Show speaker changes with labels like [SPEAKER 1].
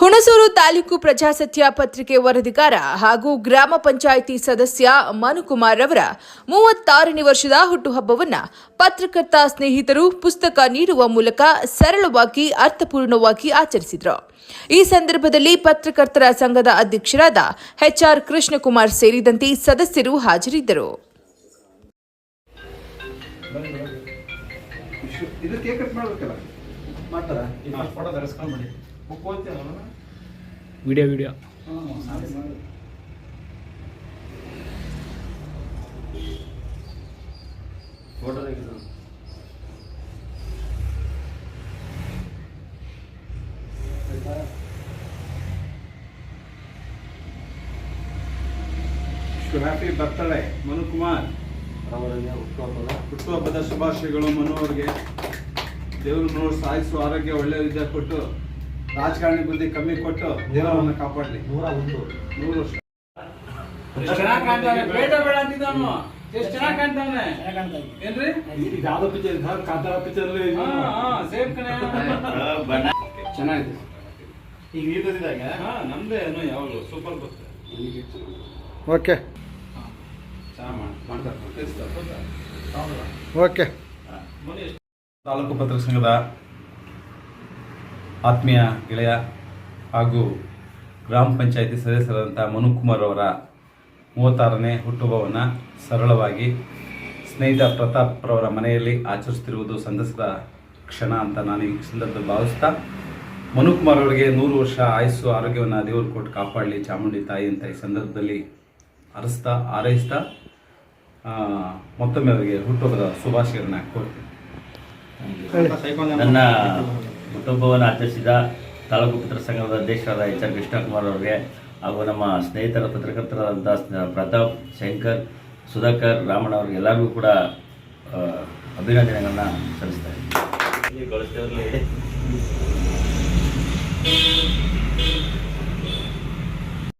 [SPEAKER 1] ಹುಣಸೂರು ತಾಲೂಕು ಪ್ರಜಾಸತ್ಯ ಪತ್ರಿಕೆ ವರದಿಗಾರ ಹಾಗೂ ಗ್ರಾಮ ಪಂಚಾಯಿತಿ ಸದಸ್ಯ ಮನುಕುಮಾರ್ ಅವರ ಮೂವತ್ತಾರನೇ ವರ್ಷದ ಹುಟ್ಟುಹಬ್ಬವನ್ನು ಪತ್ರಕರ್ತ ಸ್ನೇಹಿತರು ಪುಸ್ತಕ ನೀಡುವ ಮೂಲಕ ಸರಳವಾಗಿ ಅರ್ಥಪೂರ್ಣವಾಗಿ ಆಚರಿಸಿದರು. ಈ ಸಂದರ್ಭದಲ್ಲಿ ಪತ್ರಕರ್ತರ ಸಂಘದ ಅಧ್ಯಕ್ಷರಾದ ಎಚ್ಆರ್ ಕೃಷ್ಣಕುಮಾರ್ ಸೇರಿದಂತೆ ಸದಸ್ಯರು ಹಾಜರಿದ್ದರು.
[SPEAKER 2] Video video.
[SPEAKER 3] ಫೋಟೋ ತೆಗೆದು
[SPEAKER 4] ಹ್ಯಾಪಿ ಬರ್ತಡೇ ಮನು ಕುಮಾರ್.
[SPEAKER 3] ಅವರಿಗೆ ಹುಟ್ಟುಹಬ್ಬದ
[SPEAKER 4] ಹುಟ್ಟುಹಬ್ಬದ ಶುಭಾಶಯಗಳು ಮನು ಅವ್ರಿಗೆ. ದೇವರು ನೋಡಿ ಸಾಯಿಸು ಆರೋಗ್ಯ ಒಳ್ಳೆಯ ವಿದ್ಯೆ ಕೊಟ್ಟು ರಾಜಕಾರಣಿ ಬುದ್ಧಿ ಕಮ್ಮಿ ಕೊಟ್ಟು ದೇವರನ್ನು ಕಾಪಾಡ್ಲಿ.
[SPEAKER 3] ನೂರ ಒಂದು.
[SPEAKER 4] ನೂರು ವರ್ಷ.
[SPEAKER 5] ಎಷ್ಟು ಚೆನ್ನಾಗಿ ಕಾಣ್ತಾನೆ. ಬೇಡ ಬೇಡ ಅಂತಿದ್ದಾನು. ಎಷ್ಟು ಚೆನ್ನಾಗಿ ಕಾಣ್ತಾನೆ. ಏನ್ರಿ?
[SPEAKER 3] ಇದು ಯಾವ್ದೋ ಪಿಕ್ಚರ್ ಕಾಂತಾರ ಪಿಕ್ಚರ್
[SPEAKER 5] ಹಾ ಹಾ ಸೇಮ್ ಕಣೆ.
[SPEAKER 4] ಚೆನ್ನಾಗಿದೆ.
[SPEAKER 3] ಈಗ ನೀರು ತಂದಿದಾಗ
[SPEAKER 5] ಹಾ ನಮ್ದೇ ಏನೋ ಯಾವಾಗಲೂ ಸೂಪರ್ ಬರ್ತದೆ
[SPEAKER 6] ಓಕೆ
[SPEAKER 4] ತಾಲೂಕು ಪತ್ರ ಸಂಘದ ಆತ್ಮೀಯ ಗೆಳೆಯ ಹಾಗೂ ಗ್ರಾಮ ಪಂಚಾಯಿತಿ ಸದಸ್ಯರಾದಂಥ ಮನುಕುಮಾರ್ ಅವರ ಮೂವತ್ತಾರನೇ ಹುಟ್ಟುಹಬ್ಬವನ್ನು ಸರಳವಾಗಿ ಸ್ನೇಹಿತ ಪ್ರತಾಪ್ ರವರ ಮನೆಯಲ್ಲಿ ಆಚರಿಸುತ್ತಿರುವುದು ಸಂತಸದ ಕ್ಷಣ ಅಂತ ನಾನು ಈ ಸಂದರ್ಭದಲ್ಲಿ ಭಾವಿಸ್ತಾ, ಮನುಕುಮಾರ್ ಅವರಿಗೆ ನೂರು ವರ್ಷ ಆಯಸ್ಸು ಆರೋಗ್ಯವನ್ನು ದೇವರು ಕೊಟ್ಟು ಕಾಪಾಡಲಿ, ಚಾಮುಂಡಿ ತಾಯಿ ಅಂತ ಈ ಸಂದರ್ಭದಲ್ಲಿ ಅರಸ್ತಾ ಆರೈಸ್ತಾ ಮತ್ತೊಮ್ಮೆ ಅವರಿಗೆ ಹುಟ್ಟುಹಬ್ಬದ ಶುಭಾಶಯಗಳನ್ನ ಕೋರ್ತೀನಿ.
[SPEAKER 7] ನನ್ನ ಹುಟ್ಟುಹಬ್ಬವನ್ನು ಆಚರಿಸಿದ ತಾಲೂಕು ಪತ್ರ ಸಂಘದ ಅಧ್ಯಕ್ಷರಾದ ಎಚ್ ಆರ್ ಕೃಷ್ಣಕುಮಾರ್ ಅವರಿಗೆ ಹಾಗೂ ನಮ್ಮ ಸ್ನೇಹಿತರ ಪತ್ರಕರ್ತರಾದಂಥ ಪ್ರತಾಪ್, ಶಂಕರ್, ಸುಧಾಕರ್, ರಾಮಣ್ಣ ಅವ್ರಿಗೆ ಎಲ್ಲರಿಗೂ ಕೂಡ ಅಭಿನಂದನೆಗಳನ್ನು ಸಲ್ಲಿಸ್ತಾ ಇದ್ದೀನಿ.